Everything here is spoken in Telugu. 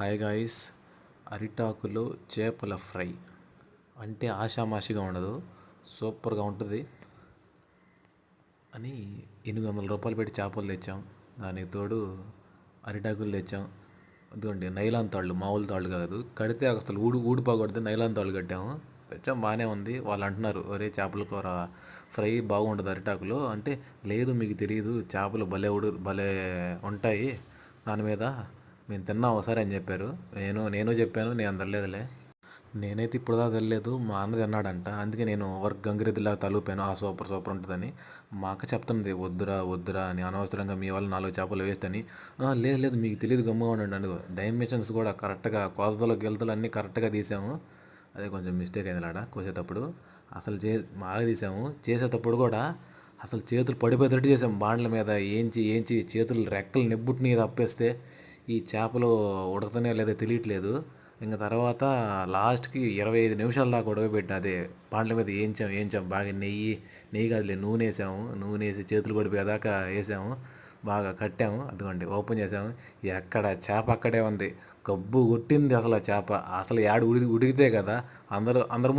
Hi guys. అరిటాకులో చేపల ఫ్రై. అంటే ఆషామాషిగా ఉండదు. సూపర్గా ఉంటుంది. అని ఎనిమిది వందల రూపాయలు పెట్టి చేపలు తెచ్చాం. దానికి తోడు అరిటాకులు తెచ్చాం. ఎందుకంటే నైలాన్ తాళ్ళు మామూలు తాళ్ళు కాదు. కడితే అసలు ఊడు ఊడిపోకూడదు నైలాన్ తాళ్ళు కట్టాము. తెచ్చాం బాగానే ఉంది. వాళ్ళు అంటున్నారు ఒరే చేపల కూర ఫ్రై బాగుంటుంది అరిటాకులో. అంటే లేదు మీకు తెలియదు చేపలు భలే ఉడు భలే ఉంటాయి. దాని మీద మేము తిన్నాం ఒకసారి అని చెప్పారు. నేను నేను చెప్పాను నేను అందలేదులే నేనైతే ఇప్పుడు దాకా తెలియలేదు మా అన్న తిన్నాడంట. అందుకే నేను వర్క్ గంగిరెద్దులాగా తలుపాను. ఆ సూపర్ సూపర్ ఉంటుందని. మా అక్క చెప్తుంది వద్దురా వద్దురా అని. అనవసరంగా మీ వాళ్ళు నాలుగు చేపలు వేస్ట్ అని లేదు లేదు మీకు తెలియదు గమ్ముగా ఉండండి అనుకో డైమెన్షన్స్ కూడా కరెక్ట్గా కొలతలు గిలతలు అన్నీ కరెక్ట్గా తీసాము. అదే కొంచెం మిస్టేక్ అయింది ఆడ కోసేటప్పుడు. అసలు చే బాగా తీసాము. చేసేటప్పుడు కూడా అసలు చేతులు పడిపోయేటట్టు చేసాం. బాండ్ల మీద ఏంచి ఏంచి చేతులు రెక్కలు నెబ్బుట్ని తప్పేస్తే ఈ చేపలు ఉడకతనే లేదో తెలియట్లేదు. ఇంకా తర్వాత లాస్ట్కి ఇరవై ఐదు నిమిషాల దాకా ఉడకబెట్టిన అదే పాండ్ల మీద ఏంచాం ఏంచాం బాగా నెయ్యి నెయ్యి కాదులే నూనె వేసాము. నూనె వేసి చేతులు పడిపోయేదాకా వేసాము. బాగా కట్టాము. అదిగోండి ఓపెన్ చేసాము. ఎక్కడ చేప అక్కడే ఉంది. గబ్బు కొట్టింది అసలు ఆ చేప. అసలు యాడ ఉడి ఉడికితే కదా అందరూ అందరి ముందు